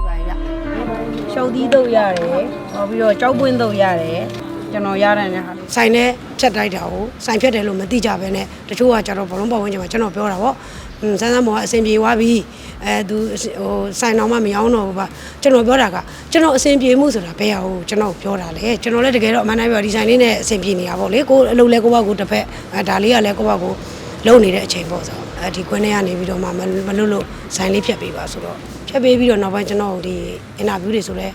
ရှိပါရဲ့ဗျရှုပ်သီးတော့ရတယ်ဟောပြီးတော့ကြောက်ပွင့်တော့ရတယ်ကျွန်တော်ရတဲ့နေဟာလေးဆိုင်နဲ့ဖြတ်တိုက်တာကိုဆိုင်ဖြတ်တယ်လို့မသိကြဘဲနဲ့တချို့ကကြတော့ဘလုံးပေါ်ဝင်ကြမှာကျွန်တော်ပြောတာပေါ့ဟွန်းဆန်းဆန်းမော်ကအဆင်ပြေသွားပြီအဲသူဟိုဆိုင်တော်မှမရောတော့ဘူးပါကျွန်တော်ပြောတာကကျွန်တော်အဆင်ပြေမှုဆိုတာဘယ်ဟာကိုကျွန်တော်ပြောတာလဲကျွန်တော်လည်းတကယ်တော့အမှန်တမ်းပြောဒီဆိုင်လေးနဲ့အဆင်ပြေနေတာပေါ့လေကိုအလုပ်လဲကိုဘကိုတစ်ဖက်အဲဒါလေးကလည်းကိုဘကိုလုံနေတဲ့အချိန်ပေါ့ဆိုတော့အဲဒီခွင်းထဲကနေပြီးတော့မှမမလွတ်လို့ဆိုင်လေးဖြတ်ပေးပါဆိုတော့ ဖြတ်ပေးပြီးတော့နောက်ပိုင်းကျွန်တော်ဒီအင်တာဗျူးတွေဆိုလဲ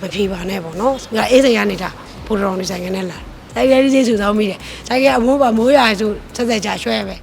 မဖြေပါနဲ့ပေါ့နော်ငါအေးစိတ်ရနေတာပိုတော်နေဆိုင်ကနေလာဆိုင်ကလေးစုဆောင်မိတယ်ဆိုင်ကအမိုးပါမိုးရဆိုဆက်ဆက်ကြရွှဲပဲ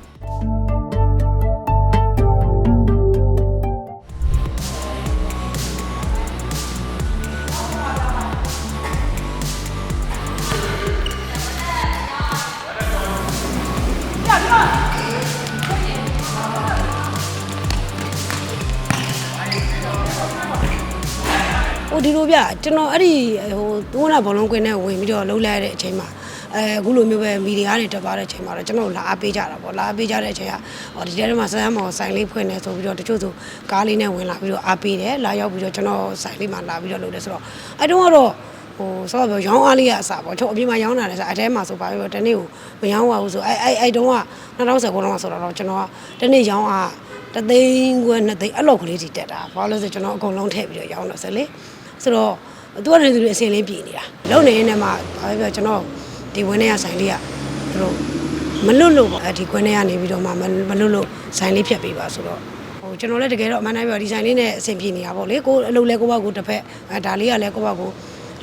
ဒီလိုဗျကျွန်တော်အဲ့ဒီဟိုသုံးလာဘောလုံးကွင်းနဲ့ဝင်ပြီးတော့လှုပ်လိုက်ရတဲ့အချိန်မှာအဲအခုလိုမျိုးပဲမီဒီယာနဲ့တက်သွားတဲ့အချိန်မှာတော့ကျွန်တော်လာအားပေးကြတာပေါ့လာအားပေးကြတဲ့အချိန်ကဟောဒီထဲမှာဆန်းမော်ဆိုင်လေးဖွင့်နေဆိုပြီးတော့တချို့ဆိုကားလေးနဲ့ဝင်လာပြီးတော့အားပေးတယ်လာရောက်ပြီးတော့ကျွန်တော်ဆိုင်လေးမှာလာပြီးတော့လုပ်တယ်ဆိုတော့အဲ့တုန်းကတော့ဟိုဆောပြောရောင်းအားလေးရအစားပေါ့ကျွန်တော်အပြင်မှာရောင်းတာလည်းဆိုအထဲမှာဆိုပါပြီးတော့တနေ့ကိုမရောင်းရဘူးဆိုအဲ့အဲ့အဲ့တုန်းက2019လောက်ဆိုတော့ကျွန်တော်ကတနေ့ရောင်းအားတသိန်းခွဲနှစ်သိန်းအဲ့လောက်ကလေးကြီးတက်တာဘာလို့လဲဆိုကျွန်တော်အကုန်လုံးထည့်ပြီးတော့ရောင်းတော့ဆိုလေ ဆိုတော့သူကလည်းသူတွေအစင်လေးပြည်နေတာလုံနေနေမှာဘာပဲပြောကျွန်တော်ဒီဝင်းထဲကဆိုင်လေးကသူတို့မလွတ်လို့ပေါ့အဲဒီခွင်းထဲကနေပြီးတော့မှမမလွတ်လို့ဆိုင်လေးဖြတ်ပေးပါဆိုတော့ဟိုကျွန်တော်လည်းတကယ်တော့အမှန်တမ်းပြောဒီဆိုင်လေးနဲ့အဆင်ပြေနေတာပေါ့လေကိုအလုပ်လဲကိုဘကိုတစ်ဖက်အဲဒါလေးကလည်းကိုဘကို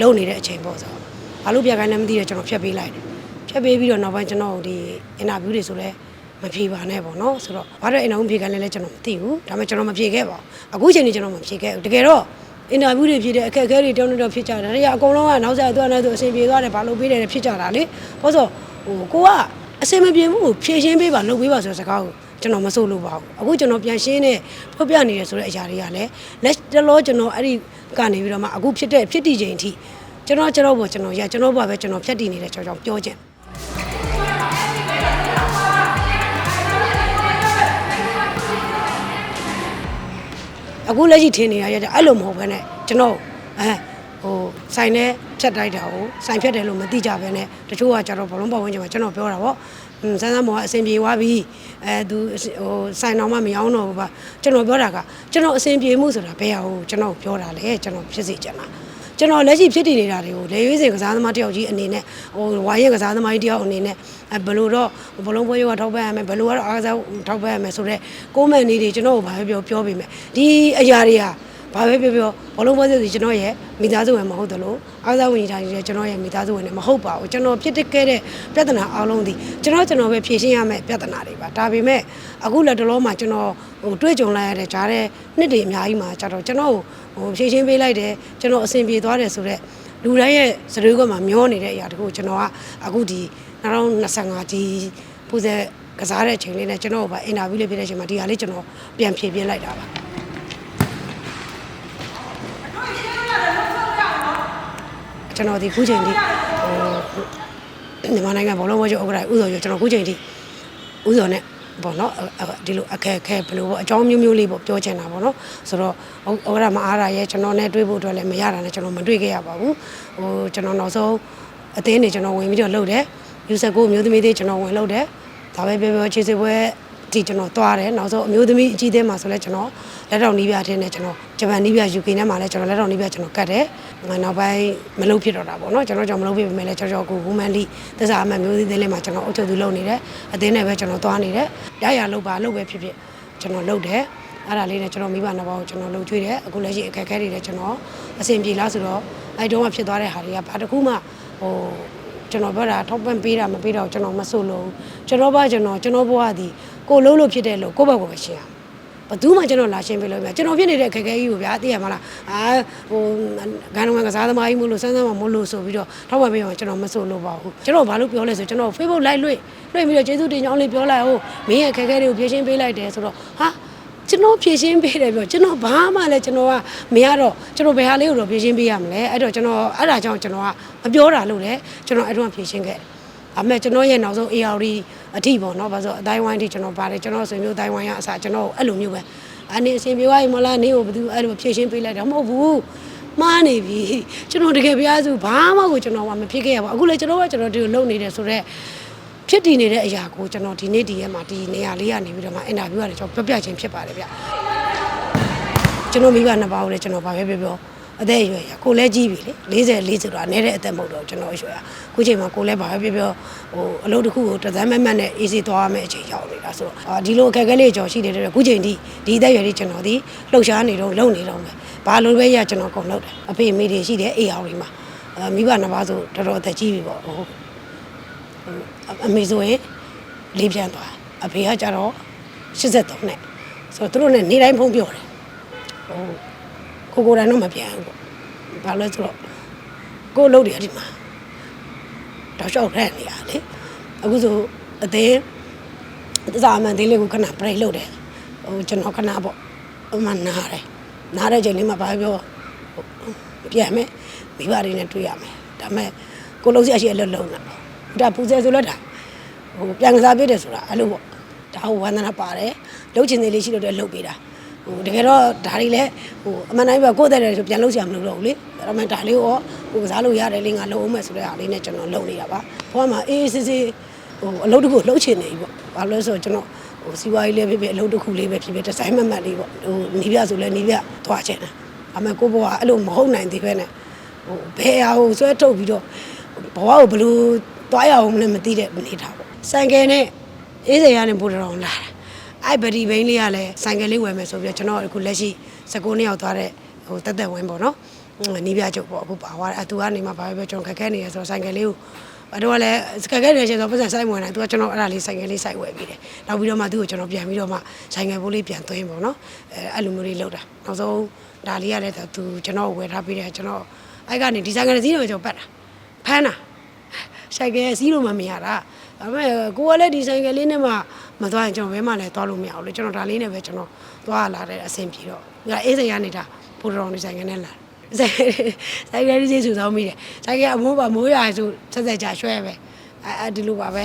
လုံနေတဲ့အချိန်ပေါ့ဆိုတော့ဘာလို့ပြခိုင်းလဲမသိတော့ကျွန်တော်ဖြတ်ပေးလိုက်တယ်ဖြတ်ပေးပြီးတော့နောက်ပိုင်းကျွန်တော်ဒီအင်တာဗျူးတွေဆိုလဲမဖြေပါနဲ့ပေါ့နော်ဆိုတော့ဘာလို့အင်တာဗျူးဖြေခိုင်းလဲလဲကျွန်တော်မသိဘူးဒါပေမဲ့ကျွန်တော်မဖြေခဲ့ပါဘူးအခုချိန်ကြီးကျွန်တော်မဖြေခဲ့ဘူးတကယ်တော့ အင်တာဗျူးတွေဖြစ်တဲ့အခက်အခဲတွေတောင်းတတော့ဖြစ်ကြတယ်။ဒါတွေကအကုန်လုံးကနောက်ဆက်သွားနေသူအဆင်ပြေသွားတယ်ဘာလို့ပေးတယ်ဖြစ်ကြတာလေ။ဘာလို့ဟိုကိုကအဆင်မပြေဘူးကိုဖြည့်ရှင်းပေးပါလုပ်ပေးပါဆိုတဲ့စကားကိုကျွန်တော်မဆိုလို့ပါဘူး။အခုကျွန်တော်ပြန်ရှင်းနေဖော်ပြနေတယ်ဆိုတဲ့အရာတွေကလည်းလက်တလောကျွန်တော်အဲ့ဒီကနေပြီးတော့မှအခုဖြစ်တဲ့ဖြစ်တည်ချိန်အထိကျွန်တော်ကျွန်တော်ဘောကျွန်တော်ရကျွန်တော်ဘောပဲကျွန်တော်ဖြတ်တည်နေတဲ့ကြောင့်ကြောင့်ပြောချင် အခုလက်ရှိထင်နေရတဲ့အဲ့လိုမဟုတ်ဘဲနဲ့ကျွန်တော်အဲဟိုဆိုင်နဲ့ဖြတ်တိုက်တာကိုဆိုင်ဖြတ်တယ်လို့မသိကြဘဲနဲ့တချို့ကကြတော့ဘလုံးပေါ်ဝင်ကြမှာကျွန်တော်ပြောတာပေါ့ဟွန်းဆန်းဆန်းမော်ကအဆင်ပြေသွားပြီအဲသူဟိုဆိုင်တော်မှမရောတော့ဘူးပါကျွန်တော်ပြောတာကကျွန်တော်အဆင်ပြေမှုဆိုတာဘယ်ဟာကိုကျွန်တော်ပြောတာလဲကျွန်တော်ဖြစ်စေချင်တာ ကျွန်တော်လက်ရှိဖြစ်တည်နေတာတွေကိုလေရွေးစင်ကစားသမားတယောက်ကြီးအနေနဲ့ဟိုဝါရင်ကစားသမားကြီးတယောက်အနေနဲ့အဲဘယ်လိုတော့ဘလုံးပွဲရောထောက်ပံ့ရမယ်ဘယ်လိုကတော့အားကစားထောက်ပံ့ရမယ်ဆိုတော့ကိုမန်နေတွေကျွန်တော်ကိုဘာပဲပြောပြောပေးမယ်ဒီအရာတွေက ဘာပဲပြောပြောဘလုံးပွဲစီကျွန်တော်ရဲ့မိသားစုဝင်မဟုတ်တယ်လို့အားစားဝင်ကြီးတိုင်းရဲ့ကျွန်တော်ရဲ့မိသားစုဝင်နဲ့မဟုတ်ပါဘူးကျွန်တော်ဖြစ်တဲ့ခဲ့တဲ့ပြဿနာအားလုံးဒီကျွန်တော်ကျွန်တော်ပဲဖြေရှင်းရမယ့်ပြဿနာတွေပါဒါပေမဲ့အခုလက်တလုံးမှာကျွန်တော်ဟိုတွေ့ကြုံလိုက်ရတဲ့ဂျားတဲ့နှစ်တွေအများကြီးမှာကျတော့ကျွန်တော်ဟိုဖြေရှင်းပေးလိုက်တယ်ကျွန်တော်အဆင်ပြေသွားတယ်ဆိုတော့လူတိုင်းရဲ့စရွေးကမှမျောနေတဲ့အရာတခုကျွန်တော်ကအခုဒီ2025ဒီပူဇေကစားတဲ့အချိန်လေးနဲ့ကျွန်တော်ကအင်တာဗျူးလေးပြတဲ့အချိန်မှာဒီဟာလေးကျွန်တော်ပြန်ဖြေပြလိုက်တာပါ ကျွန်တော်ဒီခုချိန်ထိဟိုမြန်မာနိုင်ငံဘောလုံးဝါကျဥက္ကဋ္ဌဥစောကျော်ကျွန်တော်ခုချိန်ထိဥစောနဲ့ပေါ့နော်ဒီလိုအခက်အခဲဘယ်လိုပေါ့အကြောင်းမျိုးမျိုးလေးပေါ့ပြောချင်တာပေါ့နော်ဆိုတော့ဥက္ကဋ္ဌမအားရရဲ့ကျွန်တော်နဲ့တွေ့ဖို့အတွက်လည်းမရတာနဲ့ကျွန်တော်မတွေ့ခဲ့ရပါဘူးဟိုကျွန်တော်နောက်ဆုံးအသင်းနေကျွန်တော်ဝင်ပြီးတော့လှုပ်တယ်ယူဆက်ကိုမျိုးသမီးတွေကျွန်တော်ဝင်လှုပ်တယ်ဒါပဲပြောပြောခြေစစ်ပွဲ ဒီကျွန်တော်သွားတယ်နောက်ဆုံးအမျိုးသမီးအကြီးအသေးမှာဆိုလဲကျွန်တော်လက်တော်နီးပြထင်းနဲ့ကျွန်တော်ဂျပန်နီးပြ UK နဲ့မှာလဲကျွန်တော်လက်တော်နီးပြကျွန်တော်ကတ်တယ်နောက်ပိုင်းမလုပ်ဖြစ်တော့တာပေါ့နော်ကျွန်တော်ကြောင့်မလုပ်ဖြစ်ပေမဲ့လဲကြော်ကြော်ကို Women League သစ္စာအမှတ်မျိုးသေးသေးလေးမှာကျွန်တော်အုပ်ချုပ်သူလုပ်နေတယ်အသင်းနဲ့ပဲကျွန်တော်သွားနေတယ်ရရလုပ်ပါလုပ်ပဲဖြစ်ဖြစ်ကျွန်တော်လုပ်တယ်အဲ့ဒါလေးနဲ့ကျွန်တော်မိဘနှစ်ပါးကိုကျွန်တော်လှုပ်ကြွေးတယ်အခုလက်ရှိအခက်အခဲတွေလည်းကျွန်တော်အဆင်ပြေလားဆိုတော့အဲ့တုန်းကဖြစ်သွားတဲ့ဟာတွေကဘာတစ်ခုမှဟိုကျွန်တော်ပြောတာထောက်ပံ့ပေးတာမပေးတော့ကျွန်တော်မဆို့လို့ကျွန်တော်ဘာကျွန်တော်ကျွန်တော်ဘဝသည် ကိုလုံးလို့ဖြစ်တဲ့လို့ကိုယ့်ဘက်ကိုပဲရှင်းရဘယ်သူမှကျွန်တော်လာရှင်းပေးလို့မရကျွန်တော်ဖြစ်နေတဲ့ခက်ခဲကြီးကိုဗျာသိရမလားအာဟိုဂန်နမကစားသမားကြီးမို့လို့စမ်းစမ်းမမို့လို့ဆိုပြီးတော့ထောက်ပံ့ပေးအောင်ကျွန်တော်မဆို့လို့ပါဘူးကျွန်တော်ဘာလို့ပြောလဲဆိုကျွန်တော် Facebook live လွှင့်လွှင့်ပြီးတော့ကျေးဇူးတင်ကြောင်းလေးပြောလိုက်ဟုတ်မင်းရဲ့ခက်ခဲတွေကိုဖြေရှင်းပေးလိုက်တယ်ဆိုတော့ဟာကျွန်တော်ဖြည့်ရှင်းပေးတယ်ပြောကျွန်တော်ဘာမှလည်းကျွန်တော်ကမရတော့ကျွန်တော်ဘယ်ဟာလေးကိုတော့ဖြည့်ရှင်းပေးရမလဲအဲ့တော့ကျွန်တော်အဲ့ဒါကြောင့်ကျွန်တော်ကမပြောတာလို့လေကျွန်တော်အဲ့တော့ဖြည့်ရှင်းခဲ့တယ် အမေကျွန်တော်ရဲ့နောက်ဆုံး ARD အထိပေါ့နော်ဘာလို့အတိုင်းဝိုင်းအထိကျွန်တော်ပါတယ်ကျွန်တော်ဆွေမျိုးအတိုင်းဝိုင်းရအစားကျွန်တော်အဲ့လိုမျိုးပဲအအနေအရှင်ပြေသွားရင်မလားနေကိုဘယ်သူအဲ့လိုဖြည့်ရှင်းပေးလိုက်တာမဟုတ်ဘူးမှားနေပြီကျွန်တော်တကယ်ပြားစုဘာမှကိုကျွန်တော်ကမဖြစ်ခဲ့ရပါဘူးအခုလည်းကျွန်တော်ကကျွန်တော်ဒီကိုလုပ်နေတယ်ဆိုတော့ဖြစ်တည်နေတဲ့အရာကိုကျွန်တော်ဒီနေ့ဒီရက်မှာဒီနေရာလေးကနေပြီးတော့မှအင်တာဗျူးရတယ်ကျွန်တော်ပြောပြခြင်းဖြစ်ပါတယ်ဗျကျွန်တော်မိဘနှစ်ပါးကိုလည်းကျွန်တော်ဗာပဲပြောပြော အသက်အရွယ်ရကိုလည်းကြီးပြီလေ40 40ဆိုတာအနည်းတဲ့အသက်မဟုတ်တော့ကျွန်တော်အရွယ်ရခုချိန်မှာကိုလည်းဗာပဲပြောပြောဟိုအလုပ်တစ်ခုကိုတသမ်းမမတ်နဲ့အေးစေးသွားရမယ့်အချိန်ရောက်နေတာဆိုတော့အာဒီလိုအခက်အခဲလေးကြော်ရှိနေတဲ့အတွက်ခုချိန်ထိဒီအသက်အရွယ်လေးကျွန်တော်ဒီလှုပ်ရှားနေတော့လုံနေတော့မယ်ဘာလို့ပဲရကျွန်တော်ကုန်လုပ်တယ်အဖေအမေတွေရှိတယ်အေးအောင်တွေမှာအာမိဘနှစ်ပါးဆိုတော်တော်အသက်ကြီးပြီပေါ့ဟိုအမေဆိုရင်လေးပြန်သွားအဖေကကြတော့83နဲ့ဆိုတော့သူတို့နဲ့နေတိုင်းဖုန်းပြောတယ်ဟို ကိုကိုယ်တိုင်တော့မပြန်ဘူးပေါ့ဘာလို့လဲဆိုတော့ကိုယ်လုပ်တယ်ဒီမှာတော့ရှောက်ရနေရလေအခုဆိုအသေးသစာမန်သေးလေးကိုခဏ break လုပ်တယ်ဟိုကျွန်တော်ခဏပေါ့ဟိုမှနားတယ်နားတဲ့ချိန်လေးမှာဘာပြောဟိုပြန်မယ်မိဘတွေနဲ့တွေ့ရမယ်ဒါပေမဲ့ကိုလုံးစရာရှိအလုပ်လုံးတာဒါပူဇေဆိုလို့ဒါဟိုပြန်ကစားပေးတယ်ဆိုတာအဲ့လိုပေါ့ဒါဟိုဝန္ဒနာပါတယ်လုပ်ချင်သေးလေးရှိလို့တော့လုပ်ပေးတာ ဟိုတကယ်တော့ဒါတွေလည်းဟိုအမှန်တိုင်းပဲကိုယ့်တဲ့တယ်ဆိုပြန်လုပ်စရာမလိုတော့ဘူးလေဒါပေမဲ့ဒါလေးကိုဟိုကစားလို့ရတယ်လေငါလုပ်အောင်မယ်ဆိုတဲ့အားလေးနဲ့ကျွန်တော်လုပ်နေတာပါဘွားမှာအေးအေးဆေးဆေးဟိုအလုပ်တစ်ခုလုပ်ချင်နေပြီပေါ့ဘာလို့လဲဆိုတော့ကျွန်တော်ဟိုစီးပွားရေးလေးဖြစ်ဖြစ်အလုပ်တစ်ခုလေးပဲဖြစ်ဖြစ်ဒီဇိုင်းမတ်မတ်လေးပေါ့ဟိုနီးပြဆိုလဲနီးပြသွားချင်တာဒါပေမဲ့ကိုယ့်ဘဝအဲ့လိုမဟုတ်နိုင်သေးပဲနဲ့ဟိုဘယ်အရာကိုဆွဲထုတ်ပြီးတော့ဘဝကိုဘယ်လိုသွားရအောင်လဲမသိတဲ့အနေထားပေါ့ဆိုင်ကယ်နဲ့အေးစေရနဲ့ပို့တော်လာတာ အဲ့ဗဒီဘိန်းလေးကလည်းဆိုင်ကယ်လေးဝယ်မယ်ဆိုပြီးတော့ကျွန်တော်အခုလက်ရှိ19နှစ်ယောက်သွားတဲ့ဟိုတက်တက်ဝင်းပေါ့နော်ဟိုနီးပြချုပ်ပေါ့အခုပါသွားတယ်အတူကနေမှဘာပဲပြောကျွန်တော်ခက်ခဲနေရဆိုတော့ဆိုင်ကယ်လေးကိုအဲ့တော့လည်းခက်ခဲနေချင်းဆိုပတ်စံဆိုင်ဝင်တယ်သူကကျွန်တော်အဲ့ဒါလေးဆိုင်ကယ်လေးဆိုင်ဝယ်ပြီးတယ်နောက်ပြီးတော့မှသူ့ကိုကျွန်တော်ပြန်ပြီးတော့မှဆိုင်ကယ်ဘိုးလေးပြန်သွင်းပေါ့နော်အဲအဲ့လိုမျိုးလေးလုပ်တာနောက်ဆုံးဒါလေးကလည်းသူကျွန်တော်ဝယ်ထားပြီးတယ်ကျွန်တော်အဲ့ကနေဒီဆိုင်ကယ်စီးတော့ကျွန်တော်ပတ်တာဖမ်းတာဆိုင်ကယ်စီးလို့မမရတာဒါပေမဲ့ကိုကလည်းဒီဆိုင်ကယ်လေးနဲ့မှ မသွားရင်ကျွန်တော်ဘဲမှလည်းသွားလို့မရဘူးလေကျွန်တော်ဒါလေးနဲ့ပဲကျွန်တော်သွားလာတဲ့အဆင်ပြေတော့ဒါအေးစိန်ရနေတာပိုတော်နေဆိုင်ကယ်နဲ့လာဆိုင်ဆိုင်ကယ်ကြီးစုဆောင်မိတယ်ဆိုင်ကယ်အမိုးပါမိုးရဆိုဆက်ဆက်ကြရွှဲပဲအဲအဲဒီလိုပါပဲ